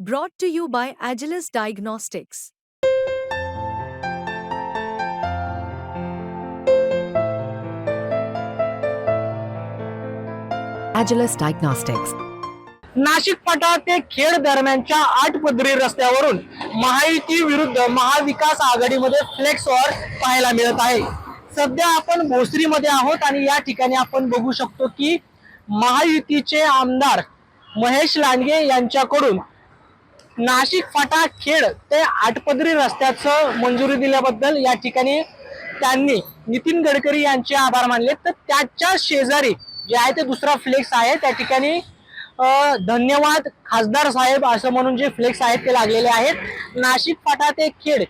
Brought to you by Agilis Diagnostics. Agilis Diagnostics. Nashik Phata ते खेड दरम्यानच्या आठ पदरी रस्त्यावरून महायुती विरुद्ध महाविकास आघाडीमध्ये फ्लेक्स वॉर पाहायला मिळत आहे सध्या आपण भोसरीमध्ये आहोत आणि या ठिकाणी आपण बघू शकतो की महायुतीचे आमदार महेश लांडगे यांच्याकडून नाशिक फाटा खेड ते आटपदरी रस्त्याचं मंजुरी दिल्याबद्दल या ठिकाणी त्यांनी नितीन गडकरी यांचे आभार मानले. तर त्याच्या शेजारी जे आहे ते दुसरा फ्लेक्स आहे. त्या ठिकाणी धन्यवाद खासदार साहेब असं म्हणून जे फ्लेक्स आहेत ते लागलेले आहेत. नाशिक फाटा ते खेड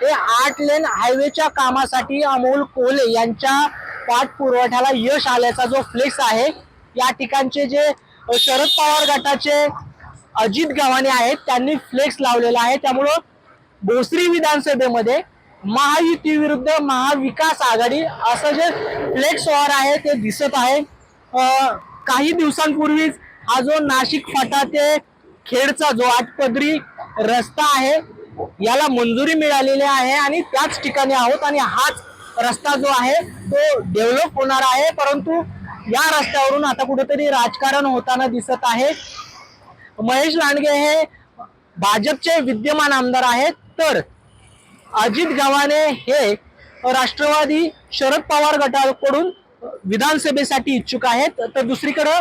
हे आठ लेन हायवेच्या कामासाठी अमोल कोले यांच्या पाठपुरवठ्याला यश आल्याचा जो फ्लेक्स आहे या ठिकाणचे जे शरद पवार गटाचे अजित गव्हाणे आहेत त्यांनी फ्लेक्स लावलेला आहे. त्यामुळं भोसरी विधानसभेमध्ये महायुती विरुद्ध महाविकास आघाडी असं जे फ्लेक्स वॉर आहे ते दिसत आहे. काही दिवसांपूर्वीच हा जो नाशिक फाटा ते खेडचा जो आठपदरी रस्ता आहे याला मंजुरी मिळालेली आहे आणि त्याच ठिकाणी आहोत आणि हाच रस्ता जो आहे तो डेव्हलप होणार आहे. परंतु या रस्त्यावरून आता कुठेतरी राजकारण होताना दिसत आहे. महेश लांडगे हे भाजपचे विद्यमान आमदार आहेत. तर अजित गव्हाणे हे राष्ट्रवादी शरद पवार गटाकडून विधानसभेसाठी इच्छुक आहेत. तर दुसरीकडं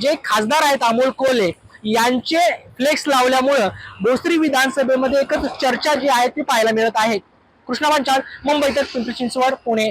जे खासदार आहेत अमोल कोले यांचे फ्लेक्स लावल्यामुळं भोसरी विधानसभेमध्ये एकच चर्चा जी आहे ती पाहायला मिळत आहे. कृष्णा पंचाल मुंबई पिंपरी चिंचवड पुणे.